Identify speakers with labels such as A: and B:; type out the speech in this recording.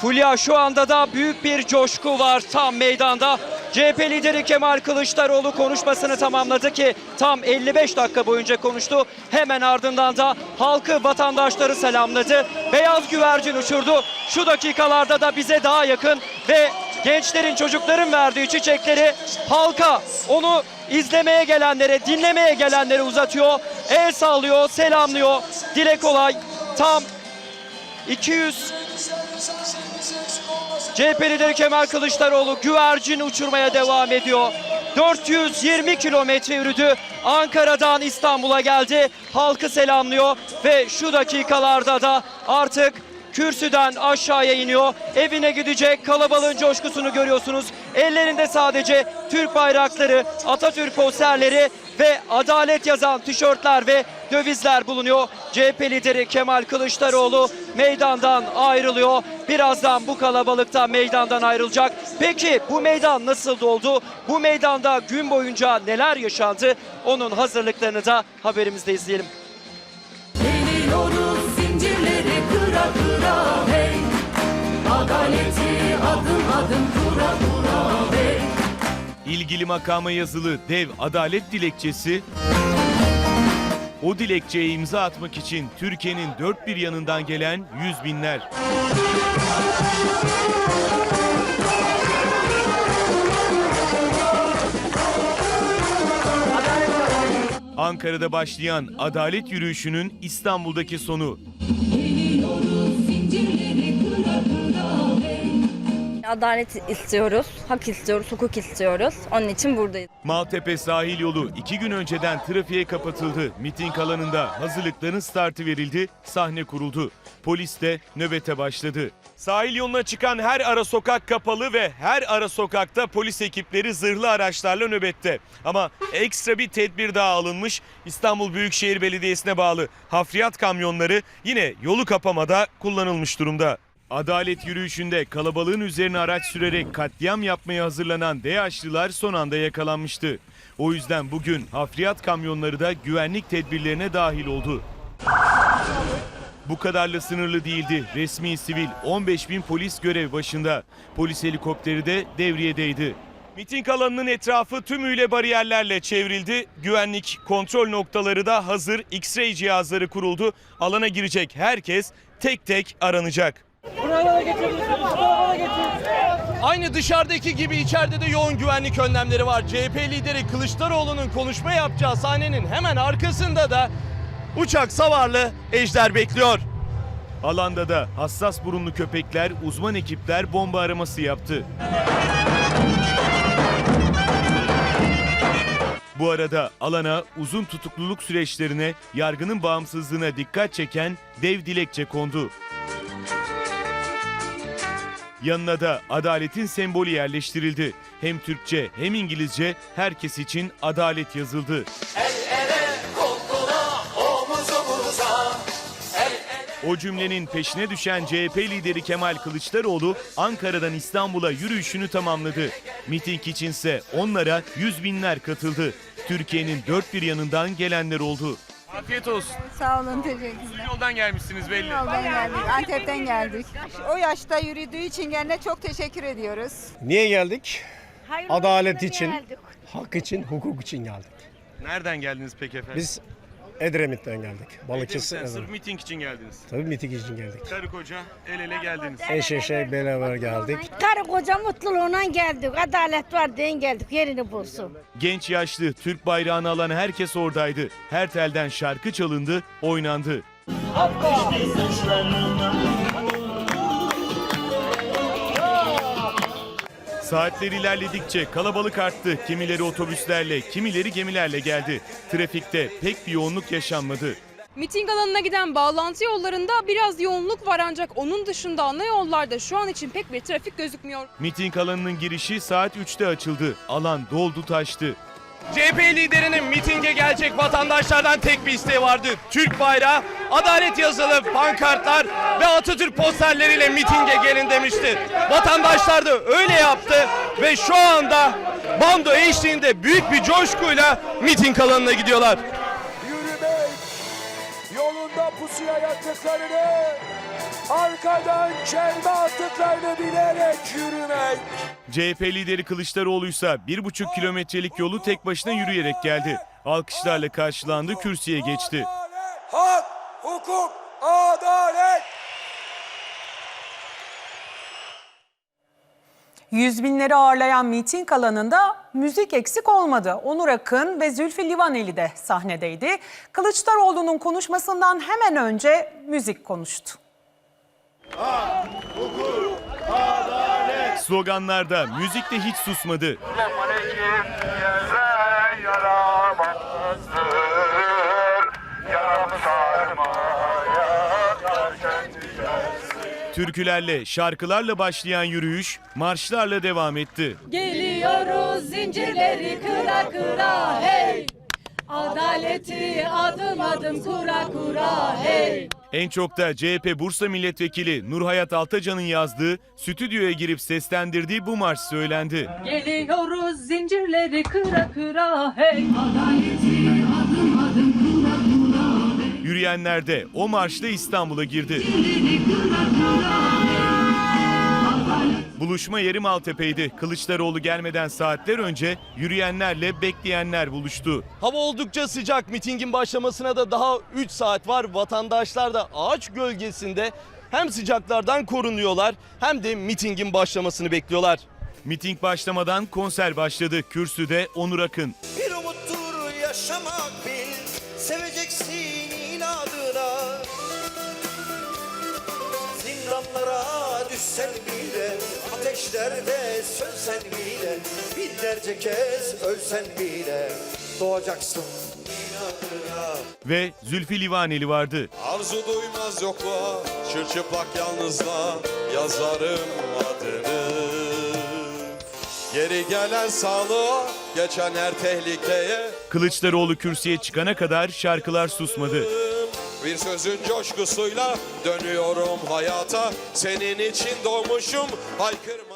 A: Fulya şu anda da büyük bir coşku var tam meydanda. CHP lideri Kemal Kılıçdaroğlu konuşmasını tamamladı ki tam 55 dakika boyunca konuştu. Hemen ardından da halkı vatandaşları selamladı. Beyaz güvercin uçurdu. Şu dakikalarda da bize daha yakın ve gençlerin çocukların verdiği çiçekleri halka onu izlemeye gelenlere dinlemeye gelenlere uzatıyor. El sallıyor selamlıyor. Dile kolay tam 200 CHP lideri Kemal Kılıçdaroğlu güvercin uçurmaya devam ediyor. 420 kilometre yürüdü. Ankara'dan İstanbul'a geldi. Halkı selamlıyor ve şu dakikalarda da artık kürsüden aşağıya iniyor. Evine gidecek kalabalığın coşkusunu görüyorsunuz. Ellerinde sadece Türk bayrakları, Atatürk posterleri ve adalet yazan tişörtler ve dövizler bulunuyor. CHP lideri Kemal Kılıçdaroğlu meydandan ayrılıyor. Birazdan bu kalabalıkta meydandan ayrılacak. Peki bu meydan nasıl doldu? Bu meydanda gün boyunca neler yaşandı? Onun hazırlıklarını da haberimizde izleyelim.
B: Deliyoruz zincirleri kıra kıra hey Adaleti adım adım kura kura
C: İlgili makama yazılı dev adalet dilekçesi o dilekçeye imza atmak için Türkiye'nin dört bir yanından gelen yüz binler. Ankara'da başlayan adalet yürüyüşünün İstanbul'daki sonu
D: Adalet istiyoruz, hak istiyoruz, hukuk istiyoruz. Onun için buradayız.
C: Maltepe sahil yolu iki gün önceden trafiğe kapatıldı. Miting alanında hazırlıkların startı verildi, sahne kuruldu. Polis de nöbete başladı. Sahil yoluna çıkan her ara sokak kapalı ve her ara sokakta polis ekipleri zırhlı araçlarla nöbette. Ama ekstra bir tedbir daha alınmış. İstanbul Büyükşehir Belediyesi'ne bağlı hafriyat kamyonları yine yolu kapamada kullanılmış durumda. Adalet yürüyüşünde kalabalığın üzerine araç sürerek katliam yapmaya hazırlanan DH'lılar son anda yakalanmıştı. O yüzden bugün hafriyat kamyonları da güvenlik tedbirlerine dahil oldu. Bu kadarla sınırlı değildi. Resmi sivil 15 bin polis görev başında. Polis helikopteri de devriyedeydi. Miting alanının etrafı tümüyle bariyerlerle çevrildi. Güvenlik kontrol noktaları da hazır. X-ray cihazları kuruldu. Alana girecek herkes tek tek aranacak.
E: Aynı dışarıdaki gibi içeride de yoğun güvenlik önlemleri var. CHP lideri Kılıçdaroğlu'nun konuşma yapacağı sahnenin hemen arkasında da uçak savarlı ejder bekliyor.
C: Alanda da hassas burunlu köpekler, uzman ekipler bomba araması yaptı. Bu arada alana uzun tutukluluk süreçlerine, yargının bağımsızlığına dikkat çeken dev dilekçe kondu. Yanına da adaletin sembolü yerleştirildi. Hem Türkçe hem İngilizce herkes için adalet yazıldı. O cümlenin peşine düşen CHP lideri Kemal Kılıçdaroğlu Ankara'dan İstanbul'a yürüyüşünü tamamladı. Miting içinse onlara yüz binler katıldı. Türkiye'nin dört bir yanından gelenler oldu. Afiyet olsun.
F: Sağ olun teşekkürler.
C: Yoldan gelmişsiniz belli.
F: Yoldan geldik, Antep'ten geldik. O yaşta yürüdüğü için kendine çok teşekkür ediyoruz.
G: Niye geldik? Adalet için, hak için, hukuk için geldik.
C: Nereden geldiniz peki efendim?
G: Biz Edremit'ten geldik. Balıkçısı.
C: Edremit'ten. Sırf miting için geldiniz.
G: Tabii miting için geldik.
C: Karı koca el ele geldiniz.
G: Eş eşe beraber geldik.
H: Karı koca mutluluğuna geldik. Adalet var diye geldik. Yerini bulsun.
C: Genç yaşlı Türk bayrağını alan herkes oradaydı. Her telden şarkı çalındı, oynandı. Saatler ilerledikçe kalabalık arttı. Kimileri otobüslerle, kimileri gemilerle geldi. Trafikte pek bir yoğunluk yaşanmadı.
I: Miting alanına giden bağlantı yollarında biraz yoğunluk var ancak onun dışında ana yollarda şu an için pek bir trafik gözükmüyor.
C: Miting alanının girişi saat 3'te açıldı. Alan doldu taştı.
E: CHP liderinin mitinge gelecek vatandaşlardan tek bir isteği vardı. Türk bayrağı, adalet yazılı pankartlar ve Atatürk posterleriyle mitinge gelin demişti. Vatandaşlar da öyle yaptı ve şu anda bando eşliğinde büyük bir coşkuyla miting alanına gidiyorlar.
J: yürümek yolunda pusuya yattıklarını arkadan çelme attıklarını bilerek yürümek.
C: CHP lideri Kılıçdaroğlu ise 1,5 kilometrelik yolu tek başına yürüyerek geldi. Alkışlarla karşılandı, kürsüye geçti.
J: Hak, hukuk, adalet.
K: Yüz binleri ağırlayan miting alanında müzik eksik olmadı. Onur Akın ve Zülfü Livaneli de sahnedeydi. Kılıçdaroğlu'nun konuşmasından hemen önce müzik konuştu.
C: Sloganlarda müzik de hiç susmadı. Türkülerle, şarkılarla başlayan yürüyüş marşlarla devam etti.
B: Geliyoruz zincirleri kıra kıra hey Adaleti adım adım kura kura
C: En çok da CHP Bursa Milletvekili Nurhayat Altacan'ın yazdığı, stüdyoya girip seslendirdiği bu marş söylendi.
B: Geliyoruz zincirleri kıra kıra hey Adaleti adım adım kura kura
C: Yürüyenler de o marşla İstanbul'a girdi. Buluşma yeri Maltepe'ydi. Kılıçdaroğlu gelmeden saatler önce yürüyenlerle bekleyenler buluştu.
E: Hava oldukça sıcak. Mitingin başlamasına da daha 3 saat var. Vatandaşlar da ağaç gölgesinde hem sıcaklardan korunuyorlar hem de mitingin başlamasını bekliyorlar.
C: Miting başlamadan konser başladı. Kürsüde Onur Akın.
J: Bir umuttur yaşamak bil, seveceksin inadına. Zindanlara düşsen bile, ateşlerde sönsen bile, binlerce kez ölsen bile, doğacaksın inadına.
C: ve Zülfü Livaneli vardı.
J: Arzu duymaz yokluğa, çırçıplak yalnızlığa yazarım adını. Geri gelen sağlığa, geçen her tehlikeye
C: Kılıçdaroğlu kürsüye çıkana kadar şarkılar susmadı.
J: Bir sözün coşkusuyla dönüyorum hayata. Senin için doğmuşum haykırma